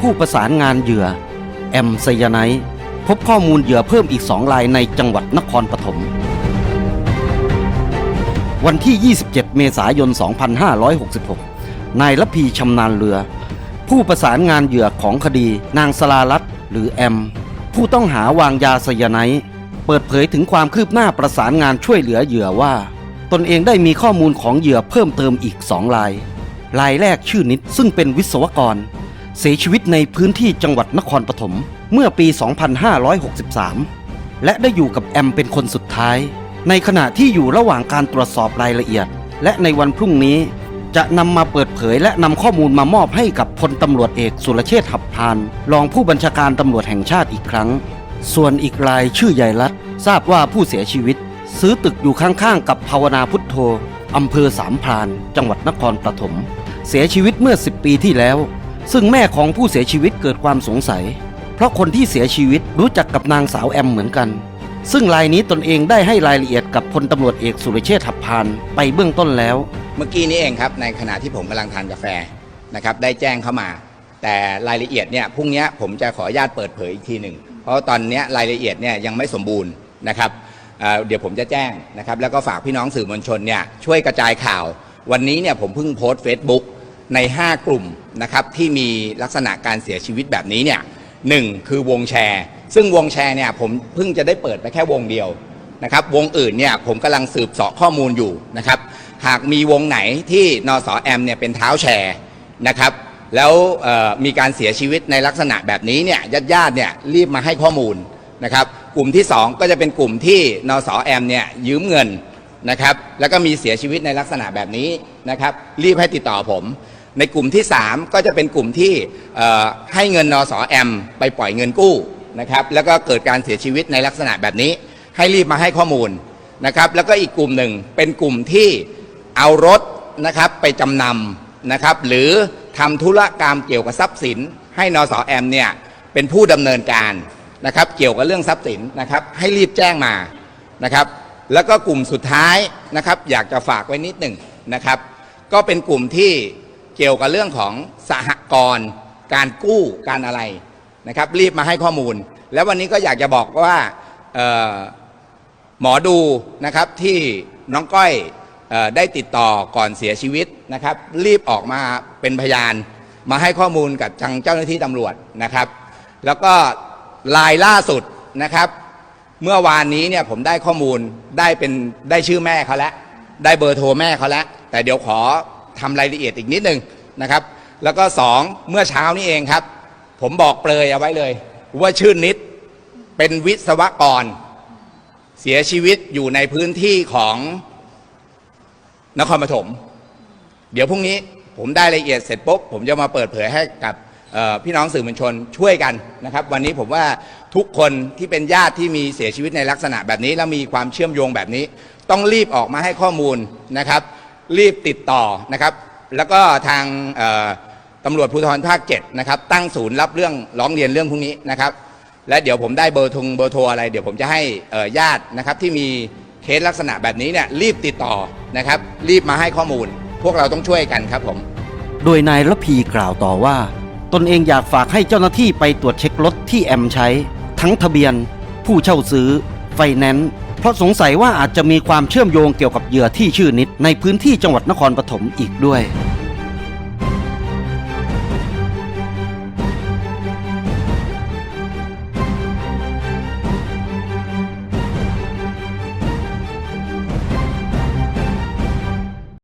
ผู้ประสานงานเหยื่อ แอมไซยาไนพบข้อมูลเหยื่อเพิ่มอีกสองรายในจังหวัดนครปฐมวันที่ 27 เมษายน 2566 นายละพีชำนาญเรือ ผู้ประสานงานเหยื่อของคดีนางสลารัตหรือแอม ผู้ต้องหาวางยาไซยาไนเปิดเผยถึงความคืบหน้าประสานงานช่วยเหลือเหยื่อว่า ตนเองได้มีข้อมูลของเหยื่อเพิ่มเติมอีกสองราย รายแรกชื่อนิดซึ่งเป็นวิศวกร เสียชีวิตในพื้นที่จังหวัดนครปฐมเมื่อปี 2563 และได้อยู่กับแอมเป็นคนสุดท้าย ในขณะที่อยู่ระหว่างการตรวจสอบรายละเอียด และในวันพรุ่งนี้จะนำมาเปิดเผยและนำข้อมูลมามอบให้กับพลตำรวจเอกสุรเชษฐ์หับพาน รองผู้บัญชาการตำรวจแห่งชาติอีกครั้ง ส่วนอีกรายชื่อใหญ่รัฐ ทราบว่าผู้เสียชีวิต ซื้อตึกอยู่ข้างๆ กับภาวนาพุทโธอำเภอสามพราน จังหวัดนครปฐมเสียชีวิตเมื่อ 10 ปีที่แล้ว ซึ่งแม่ของผู้เสียชีวิตเกิดความสงสัย เพราะคนที่เสียชีวิตรู้จักกับนางสาวแอมเหมือนกัน ซึ่งรายนี้ตนเองได้ให้รายละเอียดกับพลตำรวจเอกสุรเชษฐ์หับพานไปเบื้องต้นแล้ว เมื่อกี้นี้เองครับในขณะที่ผมกำลังทานกาแฟนะครับได้แจ้งเข้ามา แต่รายละเอียดเนี่ยพรุ่งนี้ผมจะขออนุญาตเปิดเผยอีกทีหนึ่งเพราะตอนนี้รายละเอียดเนี่ยยังไม่สมบูรณ์นะครับเเดี๋ยวผมจะแจ้งนะครับแล้วก็ฝากพี่น้องสื่อมวลชนเนี่ยช่วยกระจายข่าว วันนี้เนี่ยผมเพิ่งโพสต์ Facebook ใน 5 กลุ่มนะครับที่มีลักษณะการเสียชีวิตแบบนี้เนี่ยหนึ่งคือวงแชร์ ซึ่งวงแชร์เนี่ยผมเพิ่งจะได้เปิดไปแค่วงเดียวนะครับวงอื่นเนี่ยผมกำลังสืบเสาะข้อมูลอยู่นะครับหากมีวงไหนที่นสแอมเนี่ยเป็นเท้าแชร์นะครับแล้วมีการเสียชีวิตในลักษณะแบบนี้เนี่ยญาติญาติเนี่ยรีบมาให้ข้อมูลนะครับกลุ่มที่ 2 ก็จะเป็นกลุ่มที่นสแอมเนี่ยยืมเงินนะครับแล้วก็มีเสียชีวิตในลักษณะแบบนี้นะครับรีบให้ติดต่อผม ในกลุ่มที่ 3 ก็จะเป็นกลุ่มที่ให้เงินนอสแอมไปปล่อยเงินกู้นะครับแล้วก็เกิดการเสียชีวิตในลักษณะแบบนี้ ให้รีบมาให้ข้อมูลนะครับแล้วก็อีกกลุ่มหนึ่งเป็นกลุ่มที่เอารถนะครับไปจำนำนะครับหรือทำธุรกรรมเกี่ยวกับทรัพย์สิน ให้นอสแอมเนี่ยเป็นผู้ดำเนินการนะครับเกี่ยวกับเรื่องทรัพย์สินนะครับให้รีบแจ้งมานะครับแล้วก็กลุ่มสุดท้ายนะครับอยากจะฝากไว้นิดหนึ่งนะครับก็เป็นกลุ่มที่ เกี่ยวกับเรื่องของสหกรณ์การกู้การอะไรนะครับ รีบมาให้ข้อมูล แล้ววันนี้ก็อยากจะบอกว่าหมอดูนะครับที่น้องก้อยออได้ติดต่อก่อนเสียชีวิตนะครับ รีบออกมาเป็นพยาน มาให้ข้อมูลกับทางเจ้าหน้าที่ตำรวจนะครับ แล้วก็ลายล่าสุดนะครับ เมื่อวานนี้เนี่ยผมได้ข้อมูลได้เป็นได้ชื่อแม่เขาแล้วได้เบอร์โทรแม่เขาแล้วแต่เดี๋ยวขอ ทำรายละเอียดอีกนิดนึงนะครับ แล้วก็สองเมื่อเช้านี้เองครับ ผมบอกเปลยเอาไว้เลย ว่าชื่อนิดเป็นวิศวกร เสียชีวิตอยู่ในพื้นที่ของนครปฐมเดี๋ยวพรุ่งนี้ผมได้รายละเอียดเสร็จปุ๊บผมจะมาเปิดเผยให้กับพี่น้องสื่อมวลชนช่วยกันนะครับ วันนี้ผมว่าทุกคนที่เป็นญาติที่มีเสียชีวิตในลักษณะแบบนี้ แล้วมีความเชื่อมโยงแบบนี้ ต้องรีบออกมาให้ข้อมูลนะครับ รีบติดต่อนะครับ แล้วก็ทางตำรวจภูธรภาคเจ็ดนะครับตั้งศูนย์รับเรื่องร้องเรียนเรื่องพวกนี้นะครับ และเดี๋ยวผมได้เบอร์ทงเบอร์โทรอะไร เดี๋ยวผมจะให้ญาตินะครับที่มีเคสลักษณะแบบนี้เนี่ยรีบติดต่อนะครับ รีบมาให้ข้อมูล พวกเราต้องช่วยกันครับผม โดยนายละพีกล่าวต่อว่า ตนเองอยากฝากให้เจ้าหน้าที่ไปตรวจเช็ครถที่แอมใช้ ทั้งทะเบียน ผู้เช่าซื้อ ไฟแนนซ์ เพราะสงสัยว่าอาจจะมีความเชื่อมโยงเกี่ยวกับเหยื่อที่ชื่อนิดในพื้นที่จังหวัดนครปฐมอีกด้วย